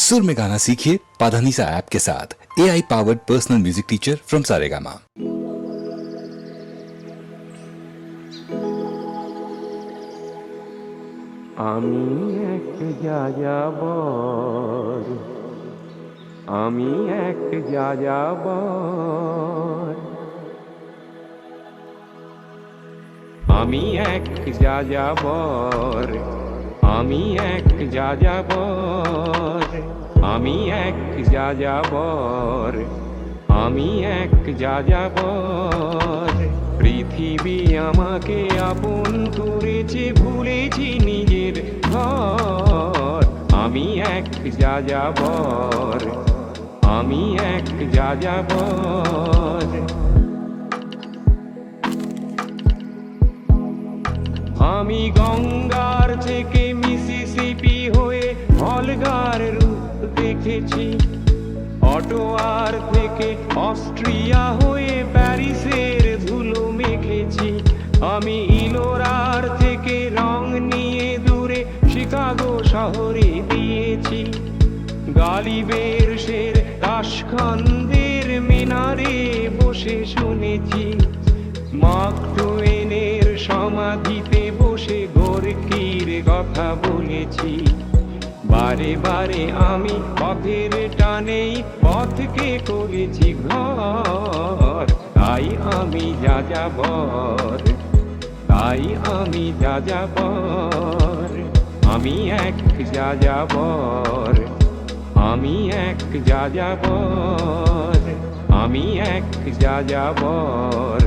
सुर में गाना सीखिए पाधानीसा ऐप के साथ A I powered personal music teacher from Saregama আমি এক যাযাবর আমি এক যাযাবর আমি এক যাযাবর আমি এক যাযাবর, আমি এক যা যাযাবর, আমি এক যাযাবর। পৃথিবী আমাকে আপন করেছে, ভুলেছি নিজের ঘর। আমি এক যাযাবর, আমি এক যাযাবর। আমি গঙ্গার থেকে অটোয়ার থেকে অস্ট্রিয়া হয়ে প্যারিসের ধুলো মেখেছি। আমি ইলোরার থেকে রং নিয়ে দূরে শিকাগো শহরে দিয়েছি। গালিবের শের তাসখন্দের মিনারে বসে শুনেছি। মার্ক টুয়েনের সমাধিতে বসে গোরকির কথা বলেছি। বারে বারে আমি পথের টানেই পথকে করেছি ঘর। তাই আমি যা যাবর তাই আমি যা যাবর আমি এক যা যাবর আমি এক যা যাবর আমি এক যা যাবর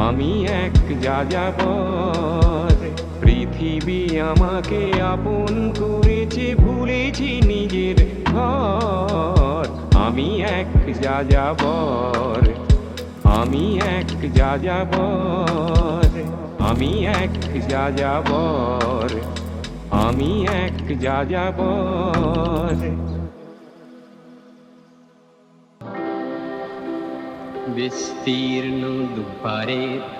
আমি এক যা যাবর পৃথিবী আমাকে আপন করেছে, ভুলেছি নিজের ঘর। আমি এক যা যাবর আমি এক যা যাবর আমি এক যা যাবর আমি এক যা যাবর বিস্তীর্ণ দুপারের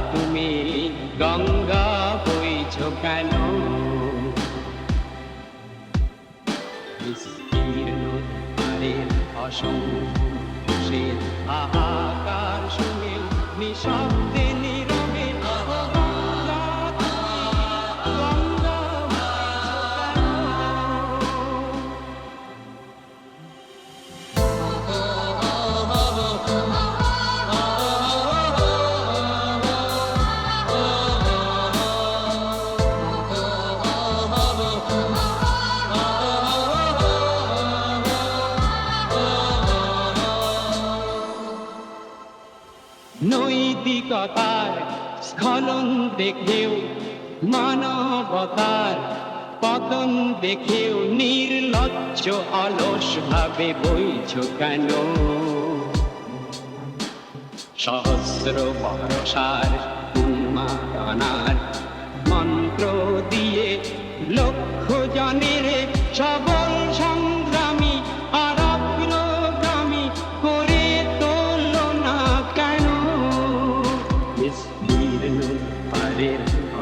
দুপারে অসংখ্য মানুষের আহাকার শুনেও নিঃশব্দে নৈতিকতার স্খলন দেখেও, মানবতার পতন দেখেও নির্লজ্জ অলস ভাবে বইছ কেন? সহস্র বরসার উন্মাদনার মন্ত্র দিয়ে লক্ষ জনের সবল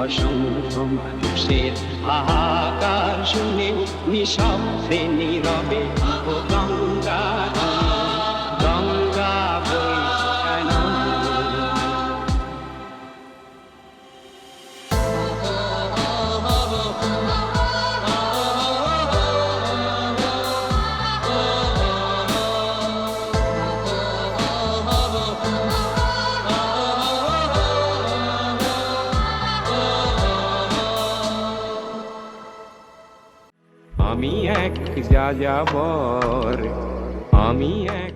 অসংখ্য মানুষের হাহাকার শুনে নিঃশব্দে নীরবে গঙ্গা আমি এক যা যাবর আমি এক